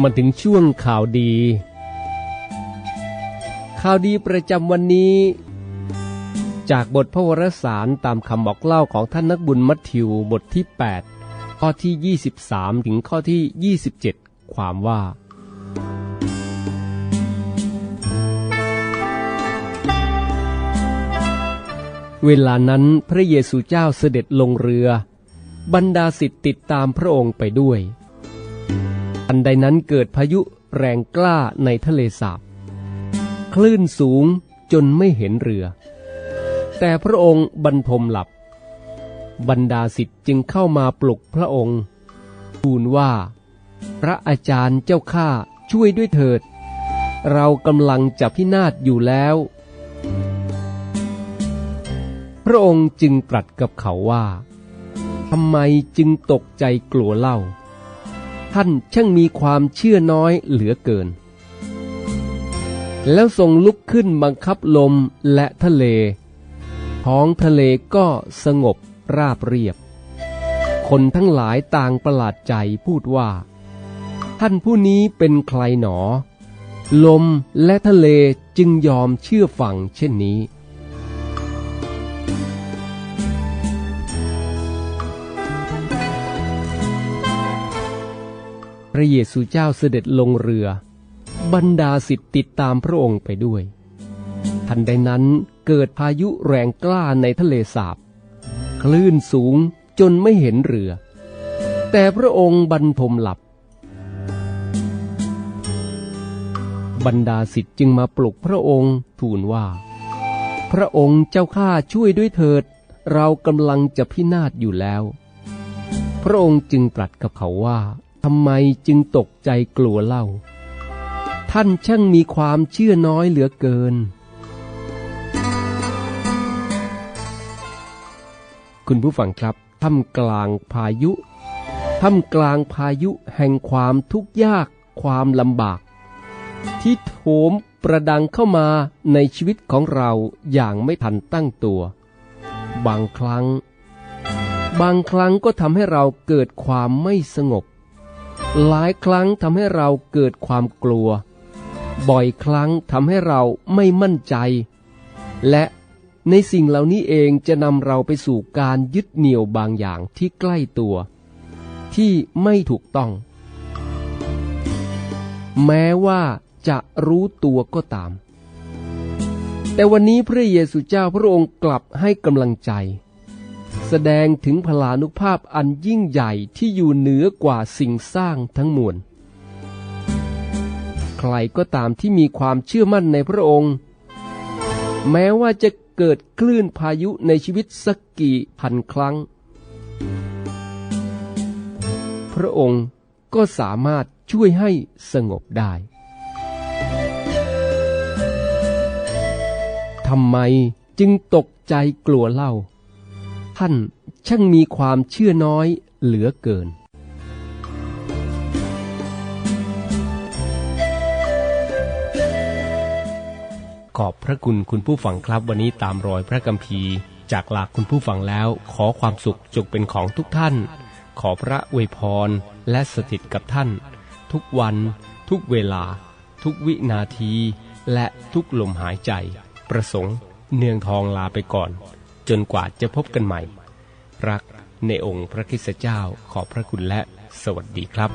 มาถึงช่วงข่าวดี ข่าวดีประจำวันนี้ จากบทพระวรสารตามคำบอกเล่าของท่านนักบุญมัทธิวบทที่ 8 ข้อที่ 23 ถึงข้อที่ 27 ความว่า เวลานั้นพระเยซูเจ้าเสด็จลงเรือ บรรดาสิทธิ์ติดตามพระองค์ไปด้วย อันใดนั้นเกิดพายุแรงกล้าในทะเลสาบ คลื่นสูงจนไม่เห็นเรือ แต่พระองค์บรรทมหลับ บรรดาสิทธิ์จึงเข้ามาปลุกพระองค์ทูลว่า พระอาจารย์เจ้าข้าช่วยด้วยเถิด เรากำลังจะพินาศอยู่แล้ว พระองค์จึงตรัสกับเขาว่าทำไมจึงตกใจกลัวเล่า ท่านช่างมีความเชื่อน้อยเหลือเกิน แล้วทรงลุกขึ้นบังคับลมและทะเล ท้องทะเลก็สงบราบเรียบ คนทั้งหลายต่างประหลาดใจพูดว่า ท่านผู้นี้เป็นใครหนอ ลมและทะเลจึงยอมเชื่อฟังเช่นนี้ ระเยซูเจ้าเสด็จลงเรือ บรรดาสิทธิ์ติดตามพระองค์ไปด้วย ทันใดนั้นเกิดพายุแรงกล้าในทะเลสาบ คลื่นสูงจนไม่เห็นเรือ แต่พระองค์บรรทมหลับ บรรดาสิทธิ์จึงมาปลุกพระองค์ทูลว่า พระองค์เจ้าข้าช่วยด้วยเถิด เรากำลังจะพินาศอยู่แล้ว พระองค์จึงตรัสกับเขาว่าำไมจึงตกใจกลัวเล่า ท่านช่างมีความเชื่อน้อยเหลือเกิน คุณผู้ฟังครับท่ามกลางพายุท่ามกลางพายุแห่งความทุกข์ยากความลำบาก ที่โถมประดังเข้ามาในชีวิตของเราอย่างไม่ทันตั้งตัว บางครั้ง บางครั้งก็ทำให้เราเกิดความไม่สงบ หลายครั้งทำให้เราเกิดความกลัว บ่อยครั้งทำให้เราไม่มั่นใจ และในสิ่งเหล่านี้เองจะนำเราไปสู่การยึดเหนี่ยวบางอย่างที่ใกล้ตัว ที่ไม่ถูกต้อง แม้ว่าจะรู้ตัวก็ตาม แต่วันนี้พระเยซูเจ้าพระองค์กลับให้กำลังใจ แสดงถึงพลานุภาพอันยิ่งใหญ่ที่อยู่เหนือกว่าสิ่งสร้างทั้งมวล ใครก็ตามที่มีความเชื่อมั่นในพระองค์ แม้ว่าจะเกิดคลื่นพายุในชีวิตสักกี่พันครั้ง พระองค์ก็สามารถช่วยให้สงบได้ ทำไมจึงตกใจกลัวเล่า ท่านช่างมีความเชื่อน้อยเหลือเกิน ขอบพระคุณคุณผู้ฟังครับวันนี้ตามรอยพระกัมภีร์จากหลักคุณผู้ฟังแล้วขอความสุขจงเป็นของทุกท่าน ขอพระอวยพรและสถิตกับท่าน ทุกวัน ทุกเวลา ทุกวินาที และทุกลมหายใจ ประสงค์ เนืองทองลาไปก่อน จนกว่าจะพบกันใหม่ รักในองค์พระคิสเจ้าขอบพระคุณและสวัสดีครับ